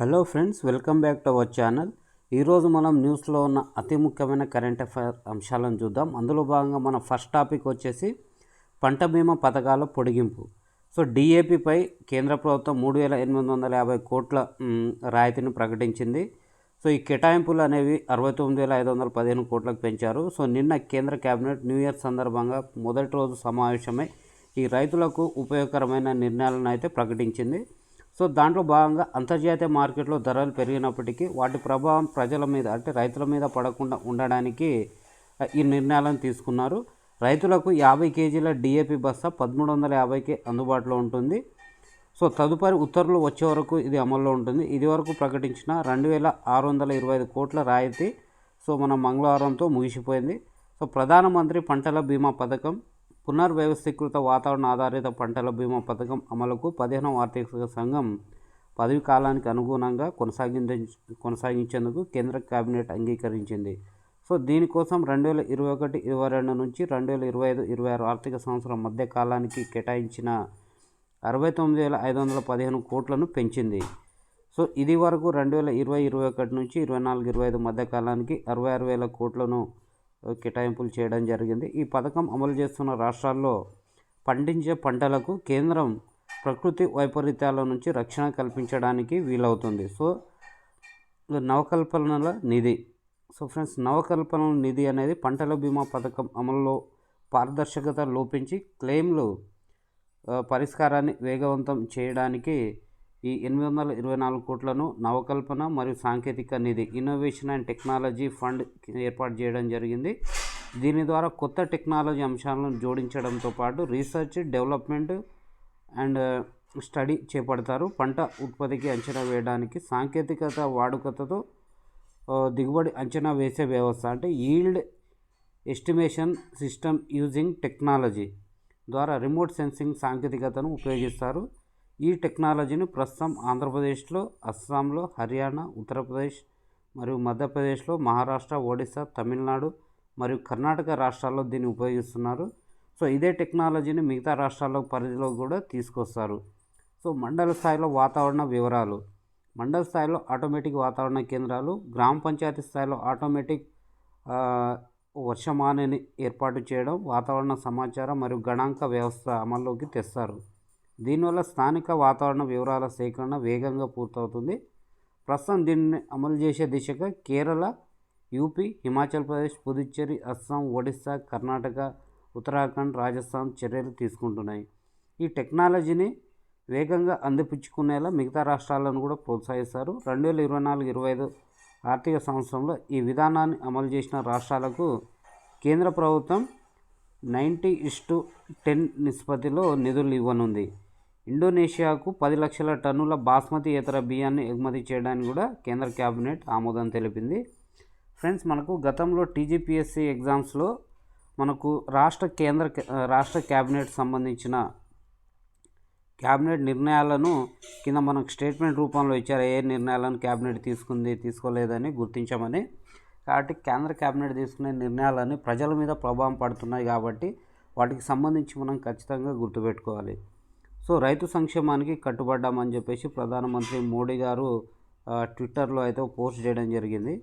Hello friends welcome back to our channel ఈరోజు మనం న్యూస్లో ఉన్న అతి ముఖ్యమైన కరెంట్ అఫైర్ అంశాలను చూద్దాం. అందులో భాగంగా మన ఫస్ట్ టాపిక్ వచ్చేసి పంట బీమా పథకాల పొడిగింపు. సో డిఏపిపై కేంద్ర ప్రభుత్వం మూడు వేల ఎనిమిది వందల యాభై కోట్ల రాయితీని ప్రకటించింది. సో ఈ కేటాయింపులు అనేవి అరవై తొమ్మిది వేల ఐదు వందల పదిహేను కోట్లకు పెంచారు. సో నిన్న కేంద్ర కేబినెట్ న్యూ ఇయర్ సందర్భంగా మొదటి రోజు సమావేశమై ఈ రైతులకు ఉపయోగకరమైన నిర్ణయాలను అయితే ప్రకటించింది. సో దాంట్లో భాగంగా అంతర్జాతీయ మార్కెట్లో ధరలు పెరిగినప్పటికీ వాటి ప్రభావం ప్రజల మీద అంటే రైతుల మీద పడకుండా ఉండడానికి ఈ నిర్ణయాలను తీసుకున్నారు. రైతులకు యాభై కేజీల డిఏపి బస్తా పదమూడు వందల యాభైకి అందుబాటులో ఉంటుంది. సో తదుపరి ఉత్తర్వులు వచ్చే వరకు ఇది అమల్లో ఉంటుంది. ఇది వరకు ప్రకటించిన రెండు వేల ఆరు వందల ఇరవై ఐదు కోట్ల రాయితీ సో మన మంగళవారంతో ముగిసిపోయింది. సో ప్రధానమంత్రి పంటల బీమా పథకం పునర్వ్యవస్థీకృత వాతావరణ ఆధారిత పంటల బీమా పథకం అమలుకు పదిహేనవ ఆర్థిక సంఘం పదవి కాలానికి అనుగుణంగా కొనసాగించ కొనసాగించేందుకు కేంద్ర కేబినెట్ అంగీకరించింది. సో దీనికోసం రెండు వేల ఇరవై ఒకటి ఇరవై రెండు నుంచి రెండు వేల ఇరవై ఐదు ఇరవై ఆరు ఆర్థిక సంవత్సరం మధ్య కాలానికి కేటాయించిన అరవై తొమ్మిది వేల ఐదు వందల పదిహేను కోట్లను పెంచింది. సో ఇది వరకు రెండు వేల ఇరవై ఇరవై ఒకటి నుంచి ఇరవై నాలుగు ఇరవై ఐదు మధ్య కాలానికి అరవై ఆరు వేల కోట్లను కేటాయింపులు చేయడం జరిగింది. ఈ పథకం అమలు చేస్తున్న రాష్ట్రాల్లో పండించే పంటలకు కేంద్రం ప్రకృతి వైపరీత్యాల నుంచి రక్షణ కల్పించడానికి వీలవుతుంది. సో నవకల్పనల నిధి. సో ఫ్రెండ్స్ నవకల్పనల నిధి అనేది పంటల బీమా పథకం అమలులో పారదర్శకత లోపించి క్లెయిమ్లు పరిష్కారాన్ని వేగవంతం చేయడానికి ఈ ఎనిమిది వందల ఇరవై నాలుగు కోట్లను నవకల్పన మరియు సాంకేతిక నిధి ఇన్నోవేషన్ అండ్ టెక్నాలజీ ఫండ్ ఏర్పాటు చేయడం జరిగింది. దీని ద్వారా కొత్త టెక్నాలజీ అంశాలను జోడించడంతో పాటు రీసెర్చ్ డెవలప్మెంట్ అండ్ స్టడీ చేపడతారు. పంట ఉత్పత్తికి అంచనా వేయడానికి సాంకేతికత వాడుకతతో దిగుబడి అంచనా వేసే వ్యవస్థ అంటే yield estimation system using technology ద్వారా రిమోట్ సెన్సింగ్ సాంకేతికతను ఉపయోగిస్తారు. ఈ టెక్నాలజీని ప్రస్తుతం ఆంధ్రప్రదేశ్లో అస్సాంలో హర్యానా ఉత్తరప్రదేశ్ మరియు మధ్యప్రదేశ్లో మహారాష్ట్ర ఒడిశా తమిళనాడు మరియు కర్ణాటక రాష్ట్రాల్లో దీన్ని ఉపయోగిస్తున్నారు. సో ఇదే టెక్నాలజీని మిగతా రాష్ట్రాల పరిధిలో కూడా తీసుకొస్తారు. సో మండల స్థాయిలో వాతావరణ వివరాలు. మండల స్థాయిలో ఆటోమేటిక్ వాతావరణ కేంద్రాలు. గ్రామ పంచాయతీ స్థాయిలో ఆటోమేటిక్ వర్షమానని ఏర్పాటు చేయడం వాతావరణ సమాచారం మరియు గణాంక వ్యవస్థ అమల్లోకి తెస్తారు. దీనివల్ల స్థానిక వాతావరణ వివరాల సేకరణ వేగంగా పూర్తవుతుంది. ప్రస్తుతం దీన్ని అమలు చేసే దిశగా కేరళ యూపీ హిమాచల్ ప్రదేశ్ పుదుచ్చేరి అస్సాం ఒడిస్సా కర్ణాటక ఉత్తరాఖండ్ రాజస్థాన్ చర్యలు తీసుకుంటున్నాయి. ఈ టెక్నాలజీని వేగంగా అందిపుచ్చుకునేలా మిగతా రాష్ట్రాలను కూడా ప్రోత్సహిస్తారు. రెండు వేల ఇరవై నాలుగు ఇరవై ఐదు ఆర్థిక సంవత్సరంలో ఈ విధానాన్ని అమలు చేసిన రాష్ట్రాలకు కేంద్ర ప్రభుత్వం నైంటీ ఇస్టు టెన్ నిష్పత్తిలో నిధులు ఇవ్వనుంది. ఇండోనేషియాకు పది లక్షల టన్నుల బాస్మతి ఇతర బియ్యాన్ని ఎగుమతి చేయడానికి కూడా కేంద్ర కేబినెట్ ఆమోదం తెలిపింది. ఫ్రెండ్స్ మనకు గతంలో టీజీపీఎస్సీ ఎగ్జామ్స్లో మనకు రాష్ట్ర కేంద్ర రాష్ట్ర క్యాబినెట్ సంబంధించిన క్యాబినెట్ నిర్ణయాలను కింద మనకు స్టేట్మెంట్ రూపంలో ఇచ్చారు. ఏ నిర్ణయాలను క్యాబినెట్ తీసుకుంది తీసుకోలేదని గుర్తించమని. కాబట్టి కేంద్ర క్యాబినెట్ తీసుకునే నిర్ణయాలన్నీ ప్రజల మీద ప్రభావం పడుతున్నాయి కాబట్టి వాటికి సంబంధించి మనం ఖచ్చితంగా గుర్తుపెట్టుకోవాలి. సో రైతు సంక్షేమానికి కట్టుబడ్డామని చెప్పేసి ప్రధానమంత్రి మోడీ గారు ట్విట్టర్లో అయితే పోస్ట్ చేయడం జరిగింది.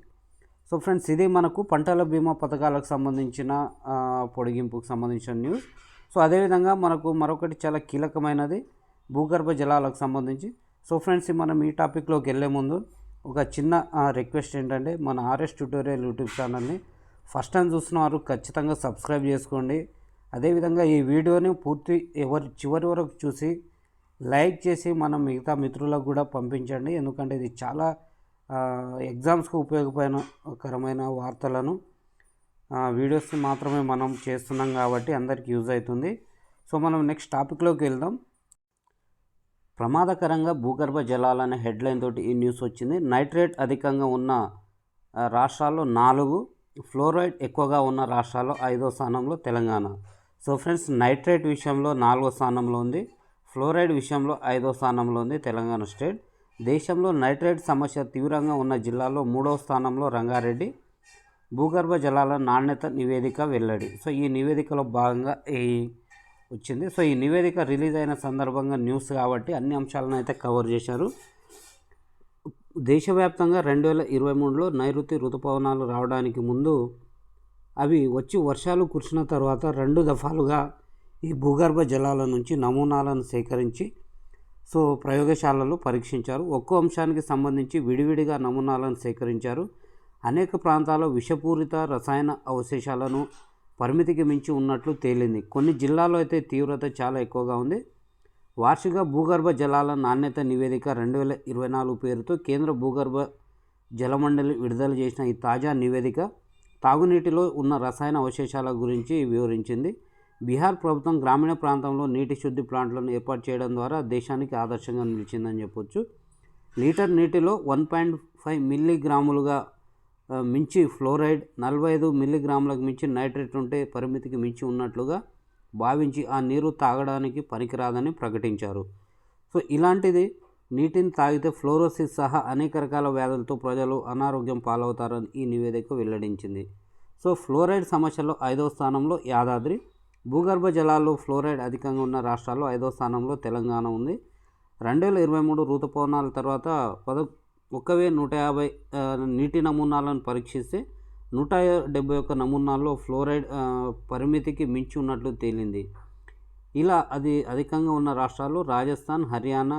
సో ఫ్రెండ్స్ ఇది మనకు పంటల బీమా పథకాలకు సంబంధించిన పొడిగింపుకు సంబంధించిన న్యూస్. సో అదేవిధంగా మనకు మరొకటి చాలా కీలకమైనది భూగర్భ జలాలకు సంబంధించి. సో ఫ్రెండ్స్ మనం ఈ టాపిక్లోకి వెళ్ళే ముందు ఒక చిన్న రిక్వెస్ట్ ఏంటంటే మన ఆర్ఎస్ ట్యూటోరియల్ యూట్యూబ్ ఛానల్ని ఫస్ట్ టైం చూస్తున్నారు ఖచ్చితంగా సబ్స్క్రైబ్ చేసుకోండి. అదేవిధంగా ఈ వీడియోని పూర్తి ఎవరి చివరి వరకు చూసి లైక్ చేసి మనం మిగతా మిత్రులకు కూడా పంపించండి. ఎందుకంటే ఇది చాలా ఎగ్జామ్స్కు ఉపయోగకరమైన వార్తలను వీడియోస్ మాత్రమే మనం చేస్తున్నాం కాబట్టి అందరికి యూజ్ అవుతుంది. సో మనం నెక్స్ట్ టాపిక్లోకి వెళ్దాం. ప్రమాదకరంగా భూగర్భ జలాలనే హెడ్లైన్ తోటి ఈ న్యూస్ వచ్చింది. నైట్రేట్ అధికంగా ఉన్న రాష్ట్రాల్లో నాలుగు ఫ్లోరైడ్ ఎక్కువగా ఉన్న రాష్ట్రాల్లో ఐదో స్థానంలో తెలంగాణ. సో ఫ్రెండ్స్ నైట్రేట్ విషయంలో నాలుగో స్థానంలో ఉంది ఫ్లోరైడ్ విషయంలో ఐదో స్థానంలో ఉంది తెలంగాణ స్టేట్. దేశంలో నైట్రేట్ సమస్య తీవ్రంగా ఉన్న జిల్లాలో మూడవ స్థానంలో రంగారెడ్డి. భూగర్భ జలాల నాణ్యత నివేదిక వెల్లడి. సో ఈ నివేదికలో భాగంగా ఈ వచ్చింది. సో ఈ నివేదిక రిలీజ్ అయిన సందర్భంగా న్యూస్ కాబట్టి అన్ని అంశాలను అయితే కవర్ చేశారు. దేశవ్యాప్తంగా రెండు వేల ఇరవై మూడులో నైరుతి ఋతుపవనాలు రావడానికి ముందు అవి వచ్చి వర్షాలు కురిసిన తర్వాత రెండు దఫాలుగా ఈ భూగర్భ జలాల నుంచి నమూనాలను సేకరించి సో ప్రయోగశాలలు పరీక్షించారు. ఒక్కో అంశానికి సంబంధించి విడివిడిగా నమూనాలను సేకరించారు. అనేక ప్రాంతాల్లో విషపూరిత రసాయన అవశేషాలను పరిమితికి మించి ఉన్నట్లు తేలింది. కొన్ని జిల్లాల్లో అయితే తీవ్రత చాలా ఎక్కువగా ఉంది. వార్షిక భూగర్భ జలాల నాణ్యత నివేదిక రెండు వేల ఇరవై నాలుగు పేరుతో కేంద్ర భూగర్భ జలమండలి విడుదల చేసిన ఈ తాజా నివేదిక తాగునీటిలో ఉన్న రసాయన అవశేషాల గురించి వివరించింది. బీహార్ ప్రభుత్వం గ్రామీణ ప్రాంతంలో నీటి శుద్ధి ప్లాంట్లను ఏర్పాటు చేయడం ద్వారా దేశానికి ఆదర్శంగా నిలిచిందని చెప్పొచ్చు. లీటర్ నీటిలో వన్ పాయింట్ ఫైవ్ మిల్లీగ్రాములుగా మించి ఫ్లోరైడ్ నలభై ఐదు మిల్లీగ్రాములకు మించి నైట్రేట్ ఉంటే పరిమితికి మించి ఉన్నట్లుగా భావించి ఆ నీరు తాగడానికి పనికిరాదని ప్రకటించారు. సో ఇలాంటిది నీటిని తాగితే ఫ్లోరోసిస్ సహా అనేక రకాల వ్యాధులతో ప్రజలు అనారోగ్యం పాలవుతారని ఈ నివేదిక వెల్లడించింది. సో ఫ్లోరైడ్ సమస్యలో ఐదో స్థానంలో యాదాద్రి భూగర్భ జలాల్లో ఫ్లోరైడ్ అధికంగా ఉన్న రాష్ట్రాల్లో ఐదో స్థానంలో తెలంగాణ ఉంది. రెండు వేల ఇరవై మూడు ఋతుపవనాల తర్వాత పద ఒక్కవే నూట యాభై నీటి నమూనాలను పరీక్షిస్తే నూట డెబ్బై ఒక్క నమూనాల్లో ఫ్లోరైడ్ పరిమితికి మించి ఉన్నట్లు తేలింది. ఇలా అది అధికంగా ఉన్న రాష్ట్రాలు రాజస్థాన్ హర్యానా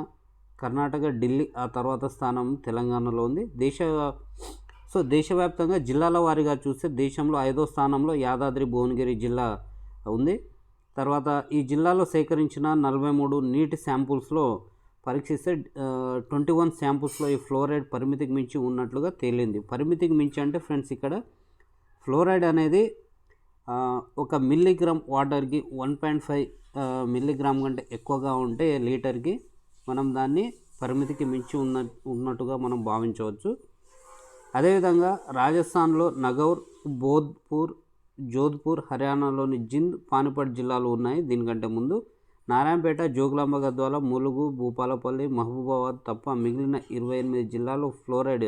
కర్ణాటక ఢిల్లీ ఆ తర్వాత స్థానం తెలంగాణలో ఉంది. దేశ సో దేశవ్యాప్తంగా జిల్లాల వారీగా చూస్తే దేశంలో ఐదో స్థానంలో యాదాద్రి భువనగిరి జిల్లా ఉంది. తర్వాత ఈ జిల్లాలో సేకరించిన నలభై మూడు నీటి శాంపుల్స్లో పరీక్షిస్తే ట్వంటీ వన్ శాంపుల్స్లో ఈ ఫ్లోరైడ్ పరిమితికి మించి ఉన్నట్లుగా తేలింది. పరిమితికి మించి అంటే ఫ్రెండ్స్ ఇక్కడ ఫ్లోరైడ్ అనేది ఒక మిల్లీగ్రామ్ వాటర్కి వన్ పాయింట్ ఫైవ్ మిల్లీగ్రామ్ కంటే ఎక్కువగా ఉంటే లీటర్కి మనం దాన్ని పరిమితికి మించి ఉన్న ఉన్నట్టుగా మనం భావించవచ్చు. అదేవిధంగా రాజస్థాన్లో నగౌర్ బోధ్పూర్ జోధ్పూర్ హర్యానాలోని జింద్ పానిపట్ జిల్లాలు ఉన్నాయి దీనికంటే ముందు. నారాయణపేట జోగులాంబ గద్వాల ములుగు భూపాలపల్లి మహబూబాబాద్ తప్ప మిగిలిన ఇరవై ఎనిమిది జిల్లాలు ఫ్లోరైడ్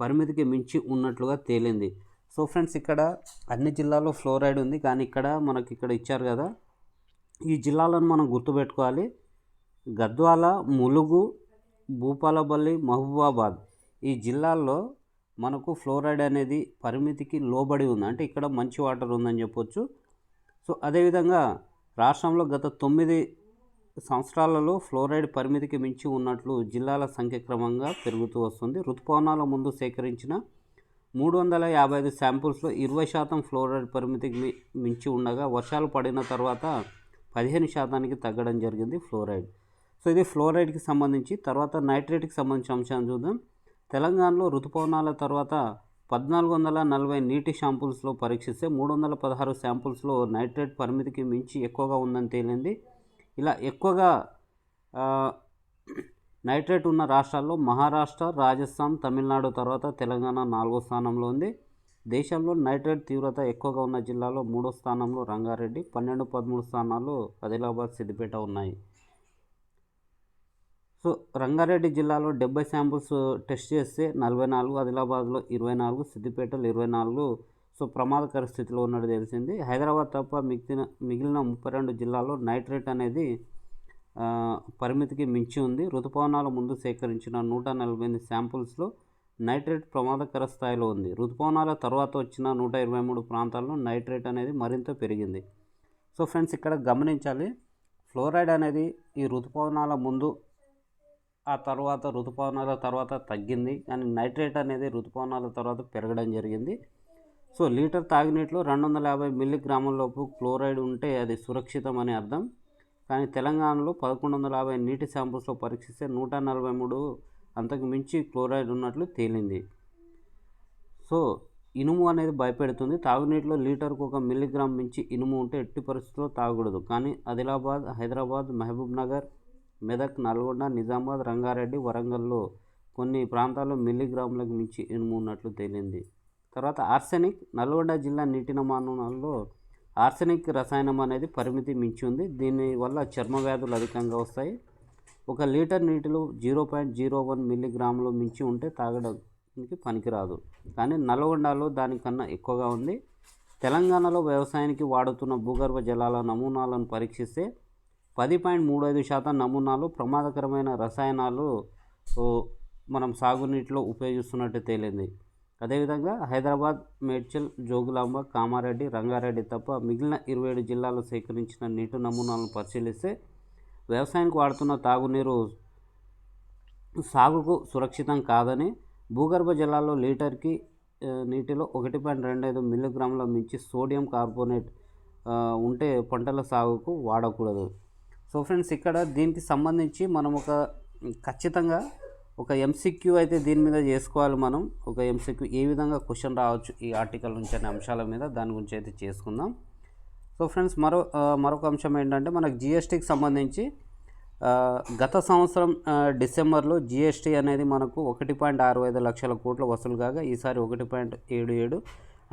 పరిమితికి మించి ఉన్నట్లుగా తేలింది. సో ఫ్రెండ్స్ ఇక్కడ అన్ని జిల్లాల్లో ఫ్లోరైడ్ ఉంది. కానీ ఇక్కడ మనకి ఇక్కడ ఇచ్చారు కదా ఈ జిల్లాలను మనం గుర్తుపెట్టుకోవాలి. గద్వాల ములుగు భూపాలపల్లి మహబూబాబాద్ ఈ జిల్లాల్లో మనకు ఫ్లోరైడ్ అనేది పరిమితికి లోబడి ఉంది. అంటే ఇక్కడ మంచి వాటర్ ఉందని చెప్పొచ్చు. సో అదేవిధంగా రాష్ట్రంలో గత తొమ్మిది సంవత్సరాలలో ఫ్లోరైడ్ పరిమితికి మించి ఉన్నట్లు జిల్లాల సంఖ్య క్రమంగా పెరుగుతూ వస్తుంది. ఋతుపవనాల ముందు సేకరించిన మూడు వందల యాభై ఐదు శాంపుల్స్లో ఇరవై శాతం ఫ్లోరైడ్ పరిమితికి మించి ఉండగా వర్షాలు పడిన తర్వాత పదిహేను శాతానికి తగ్గడం జరిగింది ఫ్లోరైడ్. సో ఇది ఫ్లోరైడ్కి సంబంధించి తర్వాత నైట్రేట్కి సంబంధించిన అంశాన్ని చూద్దాం. తెలంగాణలో ఋతుపవనాల తర్వాత పద్నాలుగు వందల నలభై నీటి శాంపుల్స్లో పరీక్షిస్తే మూడు వందల పదహారు శాంపుల్స్లో నైట్రేట్ పరిమితికి మించి ఎక్కువగా ఉందని తేలింది. ఇలా ఎక్కువగా నైట్రేట్ ఉన్న రాష్ట్రాల్లో మహారాష్ట్ర రాజస్థాన్ తమిళనాడు తర్వాత తెలంగాణ నాలుగో స్థానంలో ఉంది. దేశంలో నైట్రేట్ తీవ్రత ఎక్కువగా ఉన్న జిల్లాలో మూడో స్థానంలో రంగారెడ్డి పన్నెండు పదమూడు స్థానాలు ఆదిలాబాద్ సిద్దిపేట ఉన్నాయి. సో రంగారెడ్డి జిల్లాలో డెబ్బై శాంపుల్స్ టెస్ట్ చేస్తే నలభై నాలుగు ఆదిలాబాద్లో ఇరవై నాలుగు సిద్దిపేటలో ఇరవై నాలుగు. సో ప్రమాదకర స్థితిలో ఉన్నట్టు తెలిసింది. హైదరాబాద్ తప్ప మిగిలిన మిగిలిన ముప్పై రెండు జిల్లాల్లో నైట్రేట్ అనేది పరిమితికి మించి ఉంది. ఋతుపవనాల ముందు సేకరించిన నూట నలభై ఎనిమిది శాంపుల్స్లో నైట్రేట్ ప్రమాదకర స్థాయిలో ఉంది. ఋతుపవనాల తర్వాత వచ్చిన నూట ఇరవై మూడు ప్రాంతాల్లో నైట్రేట్ అనేది మరింత పెరిగింది. సో ఫ్రెండ్స్ ఇక్కడ గమనించాలి. ఫ్లోరైడ్ అనేది ఈ ఋతుపవనాల ముందు ఆ తర్వాత ఋతుపవనాల తర్వాత తగ్గింది. కానీ నైట్రేట్ అనేది ఋతుపవనాల తర్వాత పెరగడం జరిగింది. సో లీటర్ తాగునీటిలో రెండు వందల యాభై మిల్లీగ్రాములలోపు క్లోరైడ్ ఉంటే అది సురక్షితం అని అర్థం. కానీ తెలంగాణలో పదకొండు వందల యాభై నీటి శాంపుల్స్లో పరీక్షిస్తే నూట నలభై మూడు అంతకు మించి క్లోరైడ్ ఉన్నట్లు తేలింది. సో ఇనుము అనేది భయపెడుతుంది. తాగునీటిలో లీటర్కు ఒక మిల్లీగ్రామ్ మించి ఇనుము ఉంటే ఎట్టి పరిస్థితుల్లో తాగకూడదు. కానీ ఆదిలాబాద్ హైదరాబాద్ మహబూబ్ నగర్ మెదక్ నల్గొండ నిజామాబాద్ రంగారెడ్డి వరంగల్లో కొన్ని ప్రాంతాల్లో మిల్లీగ్రాములకు మించి ఇనుము ఉన్నట్లు తేలింది. తర్వాత ఆర్సెనిక్ నల్గొండ జిల్లా నీటి నమూనాల్లో ఆర్సెనిక్ రసాయనం అనేది పరిమితి మించి ఉంది. దీనివల్ల చర్మ వ్యాధులు అధికంగా వస్తాయి. ఒక లీటర్ నీటిలో జీరో పాయింట్ జీరో వన్ మిల్లీగ్రాములు మించి ఉంటే తాగడానికి పనికిరాదు. కానీ నల్గొండలో దానికన్నా ఎక్కువగా ఉంది. తెలంగాణలో వ్యవసాయానికి వాడుతున్న భూగర్భ జలాల నమూనాలను పరీక్షిస్తే పది పాయింట్ మూడు ఐదు శాతం నమూనాలు ప్రమాదకరమైన రసాయనాలు మనం సాగునీటిలో ఉపయోగిస్తున్నట్టు తేలింది. అదేవిధంగా హైదరాబాద్ మేడ్చల్ జోగులాంబ కామారెడ్డి రంగారెడ్డి తప్ప మిగిలిన ఇరవై ఏడు జిల్లాల్లో సేకరించిన నీటి నమూనాలను పరిశీలిస్తే వ్యవసాయానికి వాడుతున్న తాగునీరు సాగుకు సురక్షితం కాదని భూగర్భ జలాల్లో లీటర్కి నీటిలో ఒకటి పాయింట్ రెండు ఐదు మిల్లీగ్రాముల మించి సోడియం కార్బోనేట్ ఉంటే పంటల సాగుకు వాడకూడదు. సో ఫ్రెండ్స్ ఇక్కడ దీనికి సంబంధించి మనం ఒక ఖచ్చితంగా ఒక ఎంసీక్యూ అయితే దీని మీద చేసుకోవాలి మనం. ఒక ఎంసీక్యూ ఏ విధంగా క్వశ్చన్ రావచ్చు ఈ ఆర్టికల్ నుంచి అనే అంశాల మీద దాని గురించి అయితే చేసుకుందాం. సో ఫ్రెండ్స్ మరో మరొక అంశం ఏంటంటే మనకు జిఎస్టీకి సంబంధించి గత సంవత్సరం డిసెంబర్లో జిఎస్టీ అనేది మనకు ఒకటి పాయింట్ ఆరు ఐదు లక్షల కోట్ల వసూలు కాగా ఈసారి ఒకటి పాయింట్ ఏడు ఏడు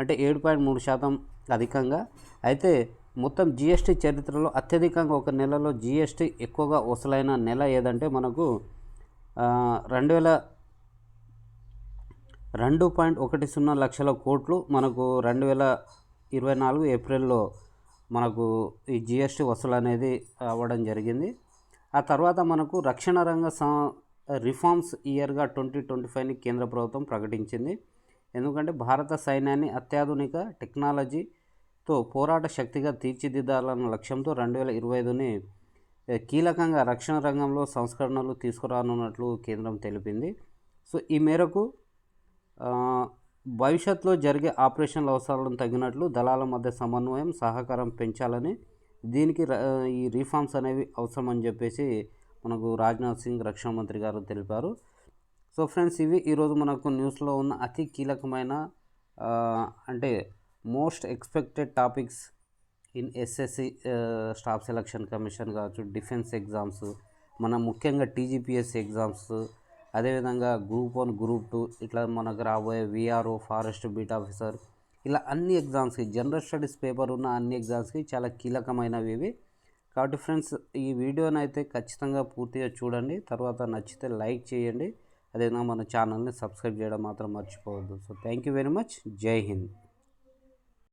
అంటే ఏడు పాయింట్ మూడు శాతం అధికంగా. అయితే మొత్తం జిఎస్టీ చరిత్రలో అత్యధికంగా ఒక నెలలో జిఎస్టీ ఎక్కువగా వసూలైన నెల ఏదంటే మనకు రెండు వేల రెండు పాయింట్ ఒకటి సున్నా లక్షల కోట్లు మనకు రెండు వేల ఇరవై నాలుగు ఏప్రిల్లో మనకు ఈ జిఎస్టీ వసూలు అనేది అవ్వడం జరిగింది. ఆ తర్వాత మనకు రక్షణ రంగ రిఫార్మ్స్ ఇయర్గా ట్వంటీ ట్వంటీ ఫైవ్ని కేంద్ర ప్రభుత్వం ప్రకటించింది. ఎందుకంటే భారత సైన్యాన్ని అత్యాధునిక టెక్నాలజీ తో పోరాట శక్తిగా తీర్చిదిద్దాలన్న లక్ష్యంతో రెండు వేల ఇరవై ఐదుని కీలకంగా రక్షణ రంగంలో సంస్కరణలు తీసుకురానున్నట్లు కేంద్రం తెలిపింది. సో ఈ మేరకు భవిష్యత్తులో జరిగే ఆపరేషన్ల అవసరాలను తగినట్లు దళాల మధ్య సమన్వయం సహకారం పెంచాలని దీనికి ఈ రీఫార్మ్స్ అనేవి అవసరం అని చెప్పేసి మనకు రాజ్నాథ్ సింగ్ రక్షణ మంత్రి గారు తెలిపారు. సో ఫ్రెండ్స్ ఇవి ఈరోజు మనకు న్యూస్లో ఉన్న అతి కీలకమైన అంటే most expected topics in SSC staff selection commission కావచ్చు డిఫెన్స్ ఎగ్జామ్స్ మన ముఖ్యంగా టీజీపీఎస్సీ ఎగ్జామ్స్ అదేవిధంగా గ్రూప్ వన్ గ్రూప్ టూ ఇట్లా మనకు రాబోయే విఆర్ఓ ఫారెస్ట్ బీట్ ఆఫీసర్ ఇలా అన్ని ఎగ్జామ్స్కి జనరల్ స్టడీస్ పేపర్ ఉన్న అన్ని ఎగ్జామ్స్కి చాలా కీలకమైనవి ఇవి. కాబట్టి ఫ్రెండ్స్ ఈ వీడియోని అయితే ఖచ్చితంగా పూర్తిగా చూడండి తర్వాత నచ్చితే లైక్ చేయండి అదేవిధంగా మన ఛానల్ని సబ్స్క్రైబ్ చేయడం మాత్రం మర్చిపోవద్దు. So thank you very much. Jai Hind.